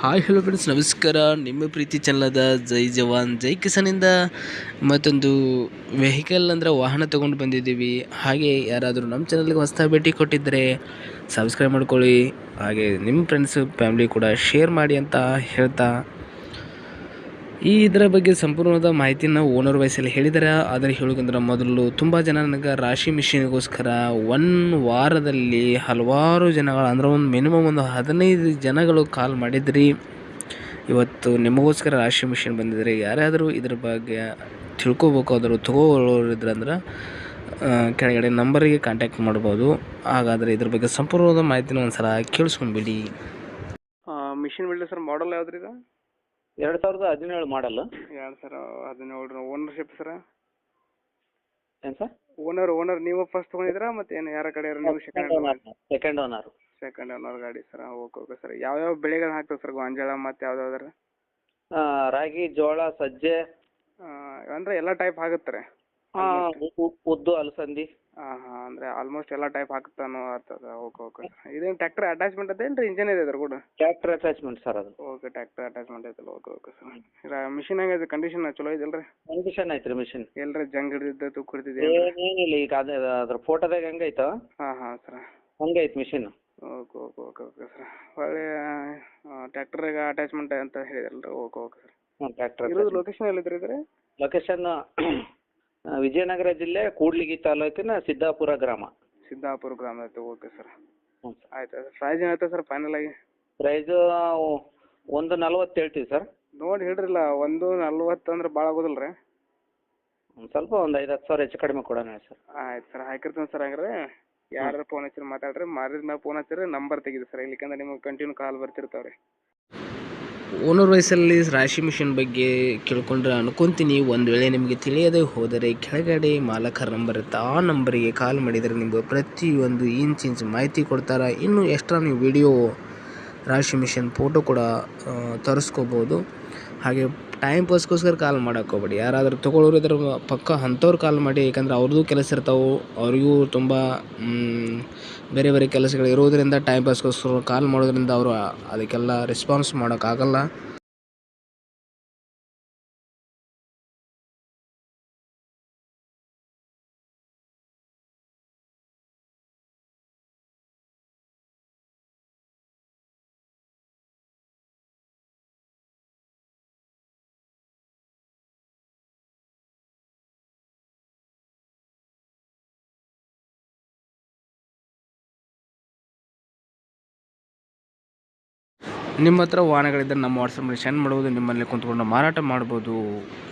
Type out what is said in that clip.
Hi hello friends ನಮಸ್ಕಾರ. ನಿಮ್ಮ ಪ್ರೀತಿ ಚಾನಲದ ಜೈ ಜವಾನ್, ಜೈ ಕಿಸಾನಿಂದ. ಮತ್ತೊಂದು ವೆಹಿಕಲ್ ಅಂದರೆ ವಾಹನ ತೊಗೊಂಡು ಬಂದಿದ್ದೀವಿ. ಹಾಗೆ ಯಾರಾದರೂ ನಮ್ಮ ಚಾನಲ್ಗೆ ಹೊಸ ಭೇಟಿ ಕೊಟ್ಟಿದ್ದರೆ ಸಬ್ಸ್ಕ್ರೈಬ್ ಮಾಡ್ಕೊಳ್ಳಿ. ಹಾಗೆ ನಿಮ್ಮ ಫ್ರೆಂಡ್ಸು ಫ್ಯಾಮ್ಲಿ ಕೂಡ ಶೇರ್ ಮಾಡಿ ಅಂತ ಹೇಳ್ತಾ ಈ ಇದರ ಬಗ್ಗೆ ಸಂಪೂರ್ಣವಾದ ಮಾಹಿತಿನ ಓನರ್ ವಯಸ್ಸಲ್ಲಿ ಹೇಳಿದ್ದಾರೆ ಆದರೆ ಹೇಳೋಕೆಂದ್ರೆ ಮೊದಲು ತುಂಬ ಜನ ನನಗೆ ರಾಶಿ ಮಿಷಿನ್ಗೋಸ್ಕರ ಒನ್ ವಾರದಲ್ಲಿ ಹಲವಾರು ಜನಗಳು, ಅಂದ್ರೆ ಒಂದು ಮಿನಿಮಮ್ ಒಂದು ಹದಿನೈದು ಜನಗಳು ಕಾಲ್ ಮಾಡಿದ್ರಿ. ಇವತ್ತು ನಿಮಗೋಸ್ಕರ ರಾಶಿ ಮಿಷಿನ್ ಬಂದಿದ್ರಿ. ಯಾರಾದರೂ ಇದ್ರ ಬಗ್ಗೆ ತಿಳ್ಕೊಬೇಕು, ಆದರೂ ತೊಗೊಳ್ಳೋರಿದ್ರೆ ಅಂದ್ರೆ ಕೆಳಗಡೆ ನಂಬರಿಗೆ ಕಾಂಟ್ಯಾಕ್ಟ್ ಮಾಡ್ಬೋದು. ಹಾಗಾದರೆ ಇದ್ರ ಬಗ್ಗೆ ಸಂಪೂರ್ಣವಾದ ಮಾಹಿತಿನ ಒಂದು ಸಲ ಕೇಳಿಸ್ಕೊಂಡ್ಬಿಡಿ ಮಿಷಿನ್ ಬಿಡಲಿ ಸರ್ ಮಾಡಲ್ ಯಾವ್ದು ಇದು ಎರಡು ಸಾವಿರದ ಹದಿನೇಳು ಮಾಡಲ್ ಎರಡು ಸರ್ ಹದಿನೇಳು ಓನರ್ಶಿಪ್ ಸರ್ ಏನು ಸರ್ ಓನರ್ ಓನರ್ ನೀವು ಫಸ್ಟ್ ತೊಗೊಂಡಿದ್ರಾ ಮತ್ತೆ ಏನು ಯಾರ ಕಡೆ ನೀವು second second owner second owner ಗಾಡಿ ಸರ್ ಓಕೆ ಓಕೆ ಸರ್ ಯಾವ್ಯಾವ ಬೆಳೆಗಳು ಹಾಕ್ತಾರೆ ಸರ್ ಗೋಂಜಾಳ ಮತ್ತೆ ಯಾವ್ದಾವ್ದಾರ ರಾಗಿ ಜೋಳ ಸಜ್ಜೆ. ಅಂದ್ರೆ ಎಲ್ಲಾ ಟೈಪ್ ಆಗುತ್ತೆ ರೀ? ಉದ್ದು ಅಲಸಂದಿ. ಹಾಂ ಹಾಂ ಅಂದರೆ ಆಲ್ಮೋಸ್ಟ್ ಎಲ್ಲಾ ಟೈಪ್ ಹಾಕ್ತಾನೋ ಆಗ್ತದೆ ಓಕೆ ಓಕೆ ಇದೇನ್ ಟ್ಯಾಕ್ಟರ್ ಅಟ್ಯಾಚ್ಮೆಂಟ್ ಅದೇನು ರೀ ಇಂಜನ್ ಇದೆ ಅದ್ರ ಕೂಡ ಟ್ರ್ಯಾಕ್ಟರ್ ಅಟ್ಯಾಚ್ಮೆಂಟ್ ಸರ್ ಅದು. ಓಕೆ ಟ್ಯಾಕ್ಟರ್ ಅಟ್ಯಾಚ್ಮೆಂಟ್ ಐತಲ್ಲ ಓಕೆ ಓಕೆ ಸರ್ ಇಲ್ಲ ಮಿಷಿನ್ ಹೆಂಗಿದೆ ಕಂಡೀಷನ್ ಚಲೋ ಇದೆಯಲ್ಲ ರೀ ಕಂಡೀಷನ್ ಐತ್ರಿ ಮಿಷಿನ್ ಎಲ್ರಿ ಜಂಗ್ ಹಿಡಿದಿದ್ದ ತುಕ್ಕು ಹಿಡಿದಿದೆ ಏನಿಲ್ಲ ಈಗ ಅದೇ ಅದ್ರ ಫೋಟೋದಾಗ ಹೆಂಗೈತೋ ಹಾ ಹಾಂ sir ಹಂಗೈತೆ machine okay okay okay okay sir ಒಳ್ಳೆ ಟ್ಯಾಕ್ಟರ್ಗೆ ಅಟ್ಯಾಚ್ಮೆಂಟ್ ಅಂತ ಹೇಳಿದ್ರಲ್ಲ ಓಕೆ ಓಕೆ ಸರ್ ಹ್ಞೂ ಟ್ರ್ಯಾಕ್ಟರ್ ಇರೋದು ಲೊಕೇಶನ್ ಎಲ್ಲಿದ್ರಿ ಇದ್ರೆ ಲೊಕೇಶನ್ ವಿಜಯನಗರ ಜಿಲ್ಲೆ ಕೂಡ್ಲಿಗಿ ತಾಲೂಕಿನ ಸಿದ್ದಾಪುರ ಗ್ರಾಮ. ಸಿದ್ದಾಪುರ ಗ್ರಾಮ ಐತೆ ಓಕೆ ಸರ್. ಹ್ಞೂ ಸರ್. ಆಯ್ತು ಪ್ರೈಸ್ ಏನಾಯ್ತು ಸರ್ ಫೈನಲ್ ಆಗಿ ಪ್ರೈಸು ಒಂದು ನಲ್ವತ್ತು ಹೇಳ್ತೀವಿ ಸರ್. ನೋಡಿ ಹೇಳ್ರಿಲ್ಲ ಒಂದು ನಲ್ವತ್ತು ಅಂದ್ರೆ ಭಾಳ ಆಗೋದಿಲ್ರಿ ರೀ. ಒಂದು ಸ್ವಲ್ಪ ಒಂದು ಐದು ಹತ್ತು ಸಾವಿರ ಹೆಚ್ಚು ಕಡಿಮೆ ಕೊಡೋಣ ಸರ್. ಆಯ್ತು ಸರ್ ಹಾಕಿರ್ತೀನಿ ಸರ್ ಹಂಗಾರೆ ಯಾರು ಫೋನ್ ಹಚ್ಚಿರಿ ಮಾತಾಡ್ರಿ ಮಾರಿದ ಮ್ಯಾಲೆ ಫೋನ್ ಹಚ್ಚಿರಿ ನಂಬರ್ ತೆಗೀರಿ ಸರ್. ಇಲ್ಲಿಕಂದ್ರೆ ನಿಮಗೆ ಕಂಟಿನ್ಯೂ ಕಾಲ್ ಬರ್ತಿರ್ತಾವೆ ರೀ ಓನರ್ ವಯಸ್ಸಲ್ಲಿ ರಾಶಿ ಮಿಷನ್ ಬಗ್ಗೆ ಕೇಳ್ಕೊಂಡ್ರೆ ಅನ್ಕೊಂತೀನಿ. ಒಂದು ವೇಳೆ ನಿಮಗೆ ತಿಳಿಯದೆ ಹೋದರೆ ಕೆಳಗಡೆ ಮಾಲಕರ ನಂಬರ್ ಇರುತ್ತೆ. ಆ ನಂಬರಿಗೆ ಕಾಲ್ ಮಾಡಿದರೆ ನಿಮಗೆ ಪ್ರತಿಯೊಂದು ಇಂಚ್ ಇಂಚ್ ಮಾಹಿತಿ ಕೊಡ್ತಾರೆ. ಇನ್ನು ಎಕ್ಸ್ಟ್ರಾ ನೀವು ವಿಡಿಯೋ ರಾಶಿ ಮಿಷನ್ ಫೋಟೋ ಕೂಡ ತರಿಸ್ಕೋಬೋದು. ಹಾಗೆ ಟೈಮ್ ಪಾಸ್ಗೋಸ್ಕರ ಕಾಲ್ ಮಾಡಕ್ಕೆ ಹೋಗ್ಬೇಡಿ. ಯಾರಾದರೂ ತೊಗೊಳ್ಳೋರು ಇದ್ರ ಪಕ್ಕ ಅಂಥವ್ರು ಕಾಲ್ ಮಾಡಿ ಏಕೆಂದ್ರೆ ಅವ್ರದ್ದು ಕೆಲಸ ಇರ್ತಾವೆ. ಅವರಿಗೂ ತುಂಬ ಬೇರೆ ಬೇರೆ ಕೆಲಸಗಳು ಇರೋದರಿಂದ ಟೈಮ್ ಪಾಸ್ಗೋಸ್ಕರ ಕಾಲ್ ಮಾಡೋದ್ರಿಂದ ಅವರು ಅದಕ್ಕೆಲ್ಲ ರೆಸ್ಪಾನ್ಸ್ ಮಾಡೋಕ್ಕಾಗಲ್ಲ. ನಿಮ್ಮ ಹತ್ರ ವಾಹನಗಳಿದ್ದರೆ ನಮ್ಮ ವಾಟ್ಸಪ್ನಲ್ಲಿ ಸೆಂಡ್ ಮಾಡ್ಬೋದು ನಿಮ್ಮಲ್ಲಿ ಕುಂತ್ಕೊಂಡು ಮಾರಾಟ ಮಾಡ್ಬೋದು.